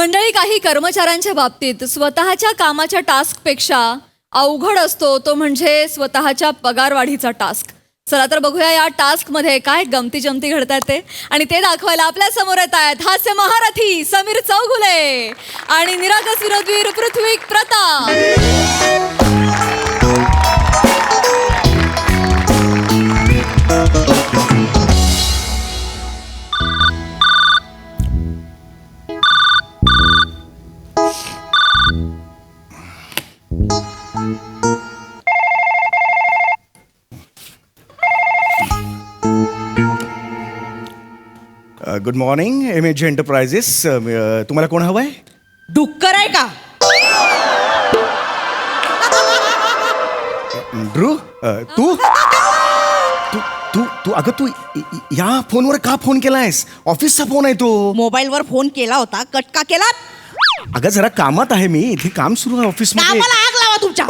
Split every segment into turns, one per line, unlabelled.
मंडळी काही कर्मचाऱ्यांच्या बाबतीत स्वतःच्या कामाच्या टास्कपेक्षा अवघड असतो तो म्हणजे स्वतःच्या पगारवाढीचा टास्क. चला तर बघूया या टास्कमध्ये काय गमती जमती घडतात ते. आणि ते दाखवायला आपल्यासमोर येत आहेत हास्य महारथी समीर चौगुले आणि निरागस विरोधवीर Prithvi Pratap.
Good morning M H enterprises तुम्हाला कोण हवं आहे
डुक्कर आहे का?
ड्रू अ, तू? तू तू तू अगं तू इ- इ- या फोनवर का फोन केलायस? ऑफिसचा फोन आहे तो.
मोबाईलवर फोन केला होता. कट का केला
अगं जरा कामात आहे मी. इथे काम सुरू आहे ऑफिसमध्ये.
कामाला आग लावा तुमच्या.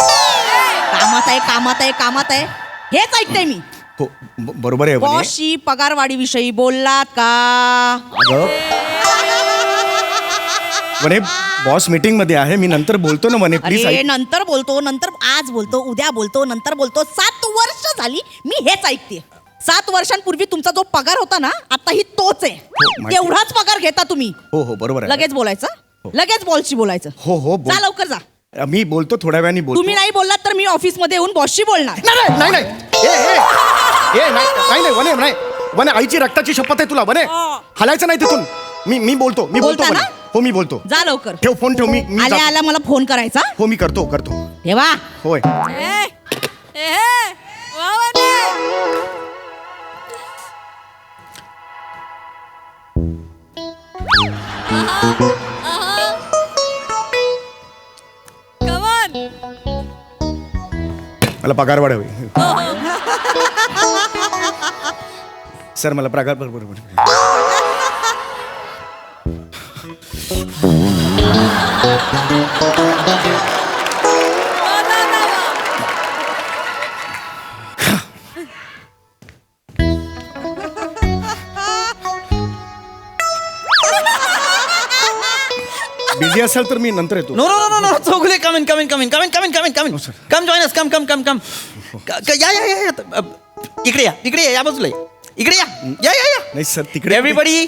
कामात आहे कामात आहे कामात आहे. हेच ऐकते मी.
हो ब- बरोबर आहे वने.
बॉसशी पगारवाढी विषयी बोललात का?
अगं. वने बॉस मीटिंगमध्ये आहे मी नंतर बोलतो ना वने प्लीज
अरे नंतर बोलतो नंतर आज बोलतो उद्या बोलतो नंतर बोलतो. सात वर्ष झाली मी हेच ऐकते. सात वर्षांपूर्वी तुमचा जो पगार होता ना आता ही तोच आहे.
हो, माहिती.
तेवढाच पगार घेता तुम्ही.
हो हो बरोबर आहे.
लगेच बोलायचं? लगेच बॉसशी बोलायचं?
हो हो बोल.
जा लवकर जा.
मी बोलतो थोड्या वेळाने बोलतो.
तुम्ही नाही बोललात तर मी ऑफिसमध्ये येऊन बॉसशी बोलणार.
नाही नाही नाही नाही. ए, ए, ए, नाही नाही नाही वने नाही वने आईची रक्ताची शपथ आहे तुला वने. हलायचं नाही तिथून. मी मी बोलतो मी बोलतो
बोलता
वने.
ना?
हो मी बोलतो.
जा लवकर.
ठेव फोन ठेव मी मी
आल्या
जातो.
आल्या मला फोन करायचा
हो? मी करतो करतो.
ठेवा.
होय. मला पगार वाढावी. सर मला बरोबर बिझी सर तर मी नंतर येतो.
नो रो न न
सहुले
कम इन कमी कम जॉईन कम कम कम कम या इकडे या इकडे या बाजूला आहे इकडे या, या, या, या.
नाही सर तिकडे
Everybody,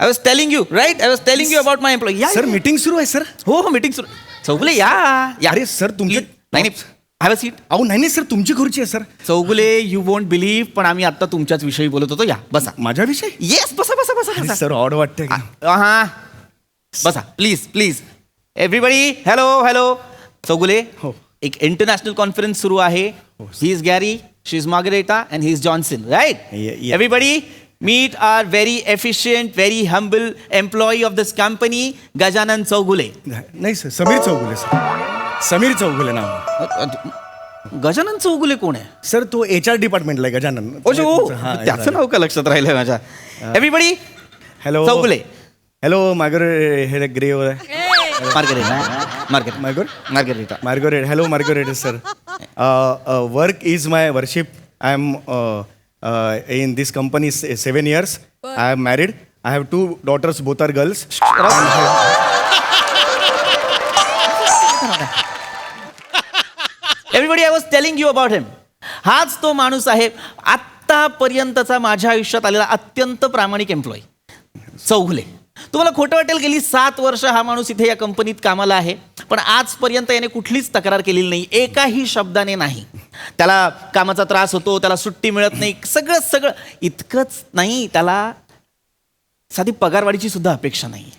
I was telling you, right? I was telling you about my employee. या,
सर
या.
मीटिंग सुरू आहे सर.
हो हो मीटिंग सुरू. चौगुले या या.
अरे, sir, तुमचे-
नाही नाही. हॅव अ सीट
अहो नाही नाही सर तुमची खुर्ची आहे sir.
Chougule you won't believe पण आम्ही आता तुमच्याच विषयी बोलत होतो. या बसा.
माझ्याविषयी
येस बसा बसा बसा
अरे
बसा.
सर ऑड वाटतंय
हा. बसा. Please please everybody hello hello Chougule
हो.
एक इंटरनॅशनल कॉन्फरन्स सुरू आहे. He is Gary Margareta and he is Johnson right
Yeah, yeah.
Everybody meet are very efficient very humble employee of this company Gajanan Chougule
नाही sir Sameer Chougule sir Sameer Chougule नाव
गजानन चौगुले कोण आहे
sir तो H R डिपार्टमेंटला आहे गजानन
ओशो
हा,
त्याचं नाव का लक्षात राहिलं माझ्या एव्हरीबडी
हॅलो
चौगुले
हॅलो मार्गर हे ग्रे
Margareta Margaret
मार्गर
Margareta
Margaret hello Margaret sir work is my worship I am in this company seven years I am married I have two daughters both are girls
everybody I was telling you about him हाच तो माणूस आहे आत्तापर्यंतचा माझ्या आयुष्यात आलेला अत्यंत प्रामाणिक एम्प्लॉई चौघुले तुम्हाला खोटं वाटेल गेली सात वर्ष हा माणूस इथे या कंपनीत कामाला आहे पण आजपर्यंत याने कुठलीच तक्रार केलेली नाही. एकाही शब्दाने नाही. त्याला कामाचा त्रास होतो त्याला सुट्टी मिळत नाही. सगळं सगळं. इतकंच नाही त्याला साधी पगारवाढीची सुद्धा अपेक्षा नाही.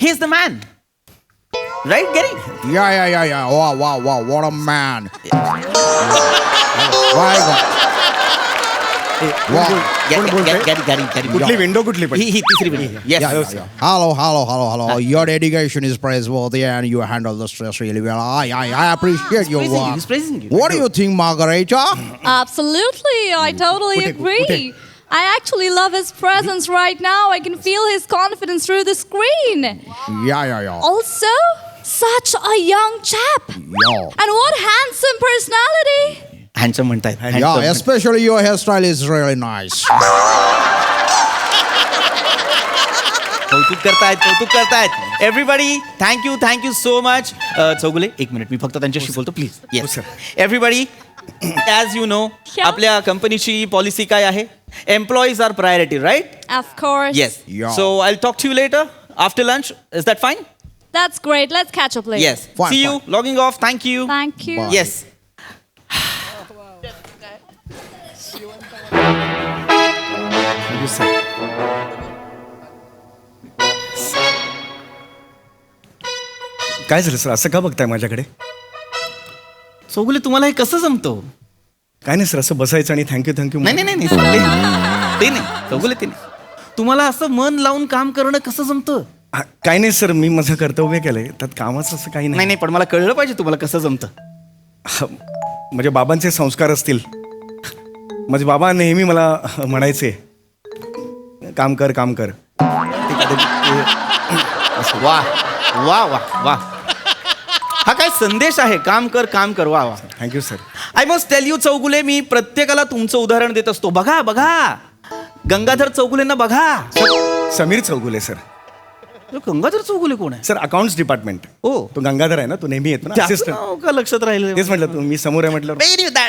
He is the man right Gary
Yeah, yeah, yeah, yeah. Wow, wow, wow. What a man.
कुठली विंडो कुठली पण
ही ही तिसरी window
Yeah,
yes
yeah, yeah. Hello, hello, hello, hello. Your dedication is praiseworthy and you handle the stress really well. I, I, I appreciate your
praising you,
work.
he's praising you.
What do you think, Margarita?
Absolutely, I totally
Kutte,
agree.
kutte.
I actually love his presence right now. I can feel his confidence through the screen.
Yeah, yeah, yeah.
Also, such a young chap.
Yeah.
And what handsome personality.
Handsome म्हणतायत
Yeah,
handsome.
especially your hairstyle is really nice.
कौतुक करतायत कौतुक करतायत everybody thank you thank you so much Chougule एक minute मी फक्त त्यांच्याशी बोलतो प्लीज
हो, yes.
Everybody as you know आपल्या कंपनीची पॉलिसी काय आहे employees are priority right
Of course.
Yes
Yeah.
So I talk to you later after lunch is that fine
That's great. Let's catch up later.
Yes
Fine,
see you
fine.
Logging off thank you
Thank you.
Bye.
Yes sir काय झालं sir? असं का बघताय माझ्याकडे?
चौगुले तुम्हाला हे कसं जमतं?
काय नाही सर असं बसायचं आणि थँक्यू थँक्यू
नाही नाही नाही नाही, सर, ते- ते नाही. चौगुले ते नाही. तुम्हाला असं मन लावून काम करणं कसं जमतं?
काय नाही सर मी माझं कर्तव्य केलंय. त्यात कामाचं असं काही
नाही.
नाही
नाही पण मला कळलं पाहिजे तुम्हाला कसं जमतं.
हा, म्हणजे बाबांचे संस्कार असतील. माझे बाबा नेहमी मला म्हणायचे काम कर काम कर.
वा वा वा वा. हा काय संदेश आहे. काम कर काम कर. वा वा.
Thank you
sir I must tell you Chougule मी प्रत्येकाला तुमचं उदाहरण देत असतो. बघा बघा. गंगाधर चौगुलेंना बघा.
समीर चौगुले सर
गंगाधर चौगुले कोण आहे?
सर अकाउंट्स डिपार्टमेंट
हो.
तो गंगाधर आहे ना तो नेहमी येतो ना
नाव का लक्षात राहिलं?
तेच म्हटलं तू मी समोर आहे म्हटलं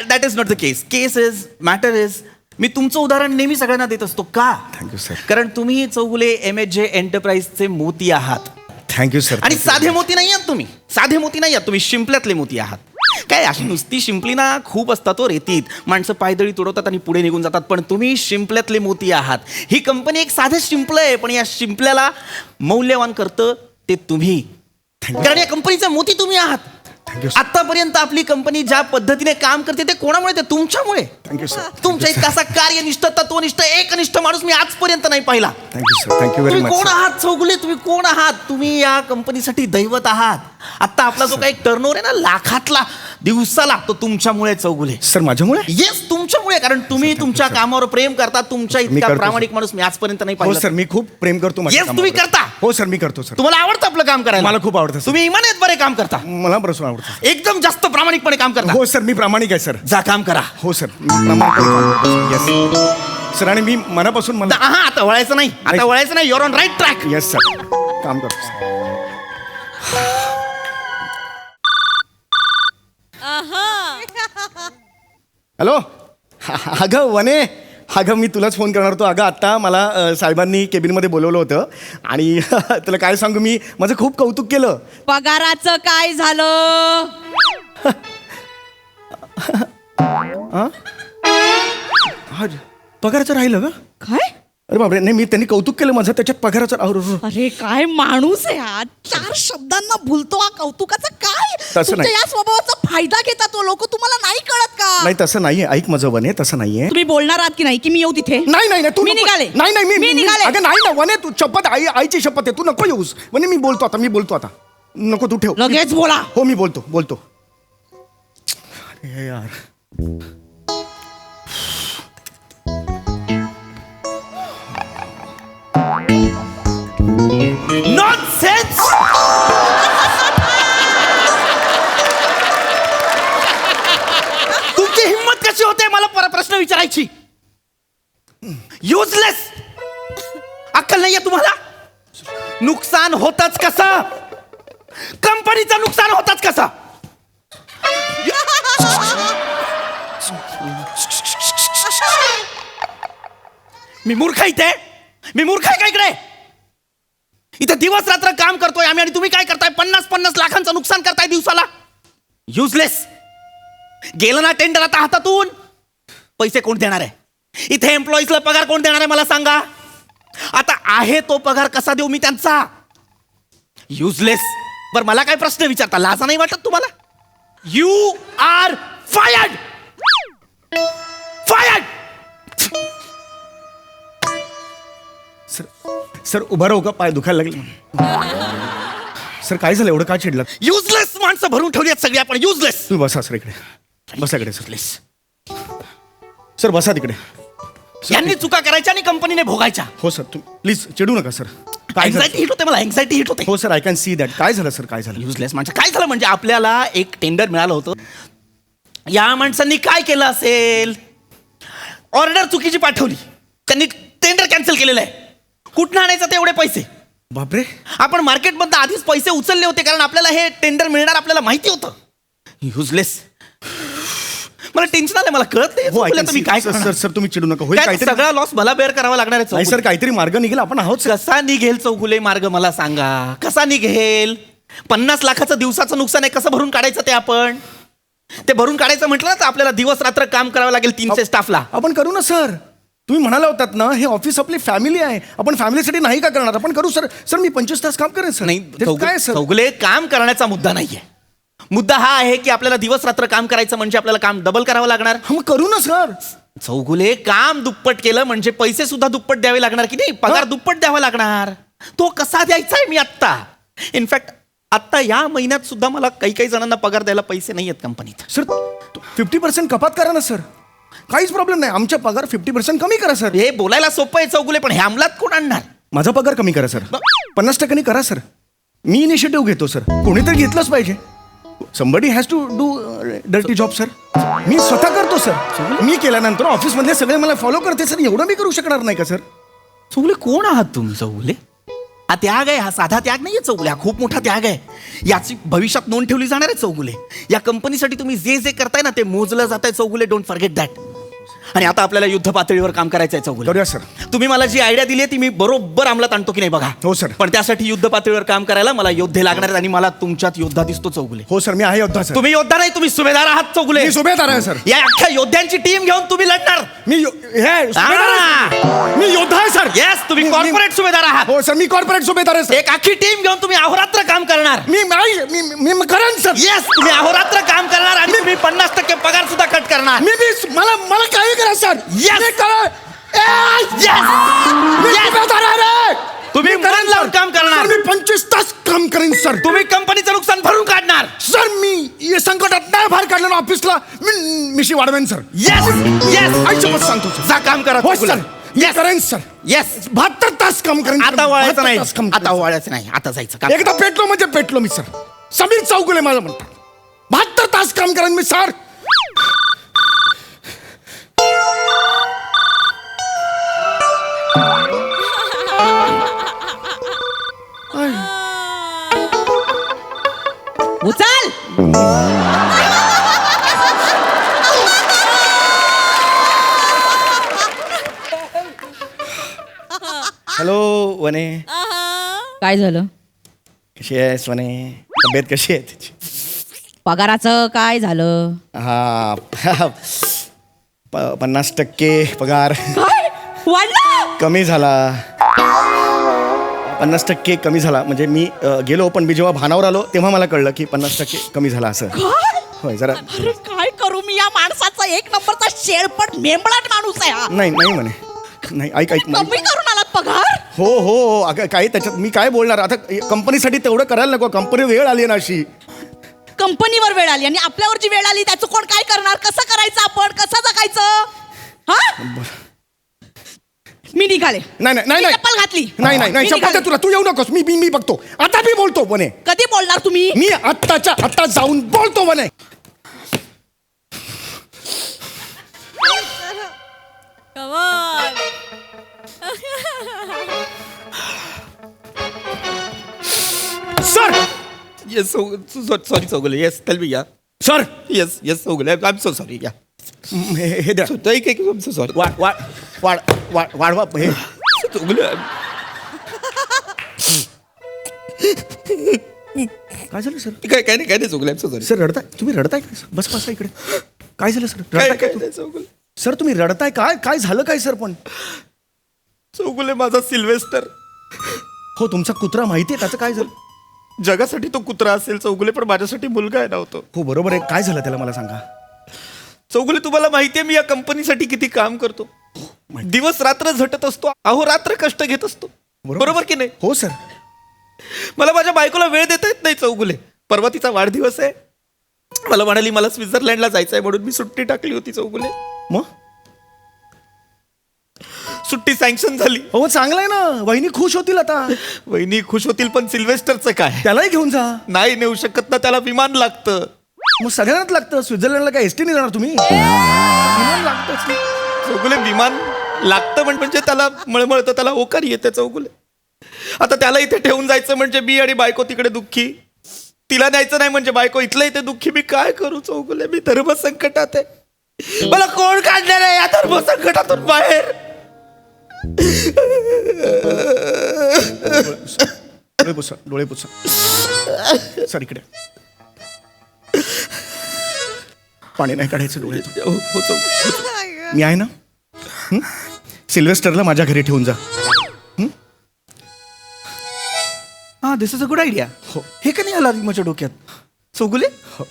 that is not the case case is matter is मी तुमचं उदाहरण नेहमी सगळ्यांना देत असतो. का?
थँक्यू सर
कारण तुम्ही चौगुले एम एच जे एंटरप्राइजचे मोती आहात.
थँक्यू सर
आणि साधे मोती नाही आहात तुम्ही. साधे मोती नाही आहात तुम्ही शिंपल्यातले मोती आहात. काय अशी नुसती शिंपली ना खूप असतात तो रेतीत. माणसं पायदळी तुडवतात आणि पुढे निघून जातात. पण तुम्ही शिंपल्यातले मोती आहात. ही कंपनी एक साधं शिंपलं आहे पण या शिंपल्याला मौल्यवान करतं ते तुम्ही. कारण या कंपनीचा मोती तुम्ही आहात. आतापर्यंत आपली कंपनी ज्या पद्धतीने काम करते ते कोणामुळे? ते तुमच्यामुळे.
थँक्यू सर
तुमच्या इतका असा कार्यनिष्ठ तत्वनिष्ठ एकनिष्ठ माणूस मी आजपर्यंत नाही पाहिला.
Thank you sir thank you very
तुम्ही
मच
कोण आहात चौगुले? तुम्ही कोण आहात? तुम्ही या कंपनीसाठी दैवत आहात. आता आपला जो काही टर्नओव्हर आहे ना लाखातला दिवसाला तो तुमच्यामुळे चौगुले.
सर माझ्यामुळे?
येस तुमच्यामुळे. कारण तुम्ही तुमच्या कामावर प्रेम करता तुमच्या इतका
करतो,
प्रामाणिक. माणूस मी आजपर्यंत नाही
हो
पाहिला.
सर मी खूप प्रेम करतो माझ्या
Yes, तुम्ही. करता.
हो सर मी करतो सर.
तुम्हाला आवडतं आपलं काम करायला?
मला खूप आवडतं.
तुम्ही इमानत बरे काम करता.
मला बरोबर आवडतं.
एकदम जास्त प्रामाणिकपणे काम करता.
हो सर मी प्रामाणिक आहे सर.
जा काम करा.
हो सर मी सर. आणि मी मनापासून मला
हा आता वळायचं नाही. आता
नाही.
वळायचं नाही. Your on right track
yes sir काम करतो sir. हॅलो अगं वने. अगं मी तुलाच फोन करणार होतो. अगं आत्ता मला साहेबांनी केबिनमध्ये बोलवलं होतं. आणि तुला काय सांगू मी माझं खूप कौतुक केलं.
पगाराचं काय झालं?
हा पगाराचं राहिलं का
काय?
अरे बापरे नाही मी त्यांनी कौतुक केलं माझं त्याच्यात पगाराचं अरे,
काय माणूस आहे हा? चार शब्दांना भुलतो हा कौतुकाचं काय?
तसं
तुमच्या
नाही.
या स्वभावाचा फायदा घेता तो लोक तुम्हाला नाही कळत का?
नाही तसं नाहीये. ऐक माझं वने तसं नाहीये.
तुम्ही बोलणार आहात की नाही की मी येऊ तिथे?
नाही नाही नाही तू
मी
नको-
निघाले.
नाही नाही मी
मी
मी-
निघाले.
अगं नाही ना वने तू शपथ आई आईची शपथ आहे. तू नको येऊस. वने मी बोलतो आता मी बोलतो आता. नको तू ठेव.
लगेच बोला.
हो मी बोलतो बोलतो. अरे यार.
नॉट तुमची हिंमत कशी होते मला पर प्रश्न विचारायची? युजलेस अक्कल नाहीये तुम्हाला? नुकसान होतच कसं? कंपनीचं नुकसान होतच कसं? मी मूर्ख आहे इथे. मी मूर्ख आहे का इकडे? इथे दिवस रात्र काम करतोय आम्ही आणि तुम्ही काय करताय? पन्नास पन्नास लाखांचं नुकसान करताय दिवसाला. युजलेस गेलं ना टेंडर आता हातातून. पैसे कोण देणार आहे? इथे एम्प्लॉईजला पगार कोण देणार आहे मला सांगा. आता आहे तो पगार कसा देऊ मी त्यांचा? युजलेस बरं मला काय प्रश्न विचारता? लाजा नाही वाटत तुम्हाला? You are fired fired
sir sir उभा राहू का? पाय दुखायला लागले. सर काय झालं? एवढं का चिडलं?
युजलेस माणसं भरून ठेवली आहेत सगळी आपण. युजलेस
तुम्ही बसा सर इकडे. बसा इकडे सर. सर बसा तिकडे.
यांनी चुका करायच्या आणि कंपनीने भोगायच्या.
हो सर तुम्ही प्लीज चिडू नका सर. काय
हिट होते मला एन्झायटी हिट होते.
हो sir I can see that काय झालं सर? काय झालं?
युजलेस माणसं. काय झालं म्हणजे आपल्याला एक टेंडर मिळालं होतं. या माणसांनी काय केलं असेल? ऑर्डर चुकीची पाठवली. त्यांनी टेंडर कॅन्सल केलेलं आहे. कुठनं आणायचं ते एवढे पैसे?
बापरे.
आपण मार्केटमधनं आधीच पैसे उचलले होते कारण आपल्याला हे टेंडर मिळणार आपल्याला माहिती होतं. युजलेस मला टेन्शन आलं मला कळत नाही.
हो I can see.
काय
सर
करणार?
सर तुम्ही चिडू नका. होईल
काय
काहीतरी
सगळा लॉस मला बेअर करावा लागणार आहे
नाही सर
चौगुले.
काहीतरी मार्ग निघेल. आपण आहोत सर
कसा निघेल चौगुले मार्ग मला सांगा? कसा निघेल? पन्नास लाखाचं दिवसाचं नुकसान आहे कसं भरून काढायचं ते आपण? ते भरून काढायचं म्हटलं ना तर आपल्याला दिवस रात्र काम करावं लागेल तीनशे स्टाफला
आपण करू ना सर तुम्ही म्हणाला होतात ना हे ऑफिस आपली फॅमिली आहे. आपण फॅमिलीसाठी नाही का करणार? आपण करू सर. सर मी पंचवीस तास काम करेन सर.
नाही
काय सर?
चौगुले काम करण्याचा मुद्दा नाहीये. मुद्दा हा आहे की आपल्याला दिवस रात्र काम करायचं म्हणजे आपल्याला काम डबल करावं लागणार?
हा, मग करू ना सर.
चौगुले काम दुप्पट केलं म्हणजे पैसे सुद्धा दुप्पट द्यावे लागणार की नाही? पगार दुप्पट द्यावा लागणार. तो कसा द्यायचा आहे मी आत्ता? इनफॅक्ट आत्ता या महिन्यात सुद्धा मला काही काही जणांना पगार द्यायला पैसे नाही आहेत कंपनीत
सर फिफ्टी पर्सेंट कपात करा ना सर. काहीच प्रॉब्लेम नाही. आमच्या पगार फिफ्टी पर्सेंट कमी करा सर
हे बोलायला सोपं आहे चौगुले पण हे अंमलात कोण आणणार?
माझा पगार कमी करा सर पन्नास टक्क्यांनी करा सर मी इनिशिएटिव्ह घेतो सर कोणीतरी घेतलंच पाहिजे. Somebody has to do dirty job sir मी स्वतः करतो सर मी केल्यानंतर ऑफिसमधले सगळे मला फॉलो करते सर एवढं मी करू शकणार नाही का सर
चौगुले कोण आहात तुम्ही चौगुले? हा त्याग आहे हा साधा त्याग नाही आहे चौगुले हा खूप मोठा त्याग आहे. याची भविष्यात नोंद ठेवली जाणार आहे चौगुले. या कंपनीसाठी तुम्ही जे जे करताय ना ते मोजलं जात आहे चौगुले डोंट फॉरगेट दॅट आणि आता आपल्याला युद्ध पातळीवर काम करायचं आहे चौगुले.
करूया सर.
तुम्ही मला जी आयडिया दिली आहे ती मी बरोबर अंमलात आणतो की नाही बघा?
हो, सर.
पण त्यासाठी युद्ध पातळीवर काम करायला मला योद्धे लागणार आहेत आणि मला तुमच्यात योद्धा दिसतो चौगुले.
हो सर मी आहे योद्धा सर.
तुम्ही योद्धा नाही तुम्ही सुभेदार आहात चौगुले.
मी सुभेदार आहे सर.
या अख्ख्या योद्ध्यांची टीम घेऊन तुम्ही लढणार.
मी यो- हे सुभेदार आहे. मी योद्धा आहे सर.
येस तुम्ही
मी- मी-
कॉर्पोरेट सुभेदार आहात.
हो सर मी कॉर्पोरेट सुभेदार आहे सर.
एक अख्खी टीम घेऊन तुम्ही अहोरात्र काम करणार.
मी मी- मी मी मी करेन सर.
येस तुम्ही अहोरात्र काम करणार आणि तुम्ही पन्नास टक्के पगार सुद्धा कट करणार.
मी मी मला मला काही करा सर
Yes.
मी
Yes.
मी
Yes.
सुभेदार आहे? रे
तुम्ही
मी करेन,
मन लावून
सर.
काम करणार.
सर, मी पंचवीस तास काम करेन सर.
तुम्ही कंपनीचं नुकसान भरून काढणार.
सर मी या संकटात नाही बाहेर काढलं ना ऑफिसला. मी मिशी वाढवेन सर.
येस येस
आयुष्यभर सांगतो सर.
जा काम करा
हो सर. मी करेन सर.
येस
बहात्तर तास काम करेन सर.
आता वळायचं
72
नाही.
तास काम
आता. वळायचं नाही. आता जायचं काम.
एकदा पेटलो म्हणजे पेटलो मी सर. समीर चौगुले माझं म्हणतात. बहात्तर तास काम करेन मी सर. हॅलो वने.
काय झालं?
कशी आहेस वने? तब्येत कशी आहे तुझी
पगाराचं काय झालं?
हा प- पन्नास टक्के पगार.
वाढलं?
कमी झाला. पन्नास टक्के कमी झाला. म्हणजे मी अ, गेलो पण मी जेव्हा भानावर आलो तेव्हा मला कळलं की पन्नास टक्के कमी झाला असं.
काय?
होय जरा
अरे काय करू मी? या माणसाचा एक नंबरचा शेळपट मेंबळाट माणूस आहे हा.
नाही नाही म्हणे. नाही ऐक ऐक म्हणे.
कमी करून आलात पगार?
हो हो हो. अगं काय त्याच्यात मी काय बोलणार? आता कंपनीसाठी तेवढं करायला नको. कंपनी वेळ आली ना अशी.
कंपनीवर वेळ आली आणि आपल्यावर जी वेळ आली त्याचं कोण काय करणार? कसं करायचं आपण? कसं जगायचं? हा? मी निघाले.
नाही नाही नाही
मी चप्पल घातली.
नाही नाही नाही
मी
शपथ
निघाले.
आहे तुला तू येऊ नकोस. मी मी मी बघतो. आता मी बोलतो वने.
कधी बोलणार तुम्ही?
मी आत्ताच्या आत्ता जाऊन बोलतो वने. Sir
yes sorry Chougule yes tell me या
sir
yes yes Chougule I am so sorry या
हे हे द्या
एक एक सो सॉरी?
वाढ वाढ वाढ वाढ वाढवा. हे
चौगुले
काय झालं सर?
काय काय नाही काय नाही एम सो सॉरी
सर रडताय? तुम्ही रडताय काय सर? बस बसा इकडे. काय झालं सर?
काय
रडताय
काय
काय
नाही चौगुले
सर तुम्ही रडताय काय काय झालं काय सर पण?
चौगुले माझा सिल्वेस्टर.
हो तुमचा कुत्रा माहिती आहे त्याचं काय झालं?
जगासाठी तो कुत्रा असेल चौगुले पण माझ्यासाठी मुलगा आहे नव्हतो
हो बरोबर आहे. काय झालं त्याला मला सांगा.
चौगुले तुम्हाला माहिती आहे मी या कंपनीसाठी किती काम करतो? दिवस रात्र झटत असतो अहो रात्र कष्ट घेत असतो. बरोबर. की नाही?
हो सर.
मला माझ्या बायकोला वेळ देता येत नाही चौगुले. परवा तिचा वाढदिवस आहे. मला म्हणाली मला स्वित्झर्लंडला जायचंय म्हणून मी सुट्टी टाकली होती चौगुले.
मग?
सुट्टी सँक्शन झाली.
हो चांगलं आहे ना. वहिनी खुश होतील आता.
वहिनी खुश होतील पण सिल्वेस्टरचं काय?
त्यालाही घेऊन जा.
नाही नेऊ शकत ना त्याला विमान लागतं.
मग सगळ्यांनाच लागतं. स्वित्झर्लंडला काय एसटी नाही जाणार तुम्ही? विमान लागतंच.
चौगुले विमान लागतं म्हण- म्हणजे त्याला मळमळतं त्याला ओकार येते चौगुले. आता त्याला इथे ठेवून जायचं म्हणजे मी आणि बायको तिकडे दुःखी. तिला न्यायचं नाही म्हणजे बायको इथलं इथे दुःखी. मी काय करू चौगुले? मी धर्म संकटात आहे. मला कोण काढणार आहे या धर्म संकटातून बाहेर?
डोळे पुसा डोळे पुसा. सर इकडे. पाणी नाही काढायचं डोळे
हो, हो, चौगुले.
मी आहे ना? हं? सिल्वेस्टरला माझ्या घरी ठेवून जा.
हा? This is a good idea
हो.
हे का नाही आला माझ्या डोक्यात? चौगुले?
हो.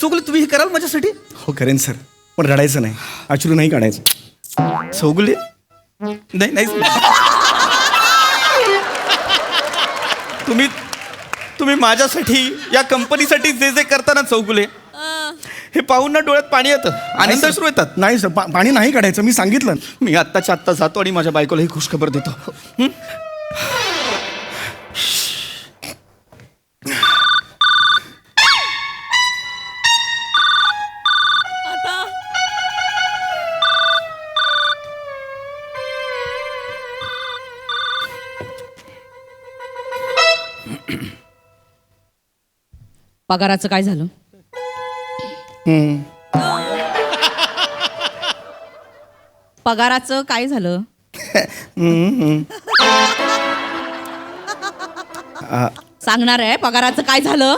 चौगुले तुम्ही हे कराल माझ्यासाठी?
हो करेन सर. पण रडायचं नाही. अश्रू नाही काढायचं.
चौगुले? नाही नाही. तुम्ही तुम्ही माझ्यासाठी या कंपनीसाठी जे जे करता ना चौगुले. हे पाहून ना डोळ्यात पाणी येतं आनंद
सर.
सुरू येतात
नाही सर पा- पाणी नाही काढायचं मी सांगितलं
मी आत्ताच्या आत्ता जातो आणि माझ्या बायकोला ही खुशखबर देतो हं?
पगाराचं काय झालं. पगाराचं काय झालं? सांगणार आहे पगाराचं काय झालं?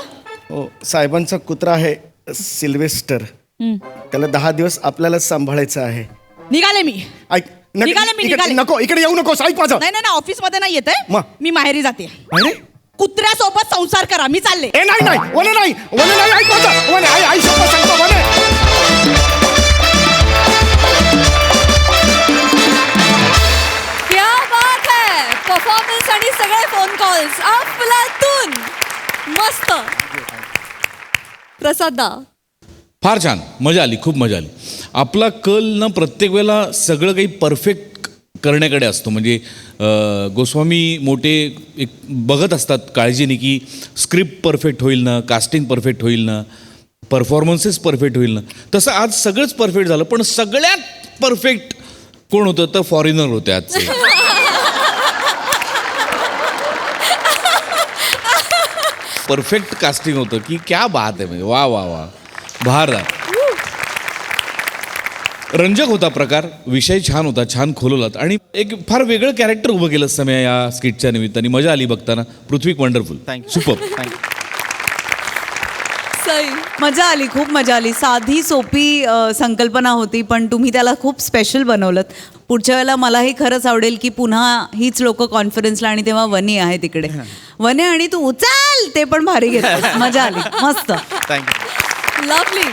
हो साहेबांचा कुत्रा आहे सिल्वेस्टर. त्याला दहा दिवस आपल्यालाच सांभाळायचं आहे.
निघाले मी.
ऐक नक-
निघाले मी, निघाले.
नको इकडे येऊ नकोस ऐक माझं.
नाही नाही ऑफिसमध्ये नाही येते
मग?
मी माहेरी जाते.
अरे
कुत्र्यासोबत संसार करा. मी चालले.
ए नाही नाही. वने नाही. वने नाही. ऐक माझं. वने आई आई शपथ सांगतो वने.
क्या बात है. परफॉर्मन्स आणि सगळे फोन कॉल्स अफलातून मस्त. प्रसाद दा.
फार छान. मजा आली. खूप मजा आली. आपला कल ना प्रत्येक वेळेला सगळं काही परफेक्ट करण्याकडे असतो. म्हणजे गोस्वामी मोठे एक बघत असतात काळजीने की स्क्रिप्ट परफेक्ट होईल ना कास्टिंग परफेक्ट होईल ना परफॉर्मन्सेस परफेक्ट होईल ना. तसं आज सगळंच परफेक्ट झालं पण सगळ्यात परफेक्ट कोण होतं? तर फॉरेनर होते आजचे. परफेक्ट कास्टिंग होतं की क्या बात आहे म्हणजे वा वा वा. भार रंजक होता प्रकार विषय छान होता छान खोलवलात. आणि एक फार वेगळं कॅरेक्टर उभं केलं समय या स्किटच्या निमित्ताने. मजा आली बघताना. Prithvi wonderful.
Super thank you
Sai
मजा आली खूप मजा आली. साधी सोपी अ, संकल्पना होती पण तुम्ही त्याला खूप स्पेशल बनवलं पुढच्या वेळेला मलाही खरंच आवडेल की पुन्हा हीच लोक कॉन्फरन्सला आणि तेव्हा वनी आहे तिकडे वने आणि तू उचल! ते पण भारी घेत मजा आली. मस्त.
Thank you
lovely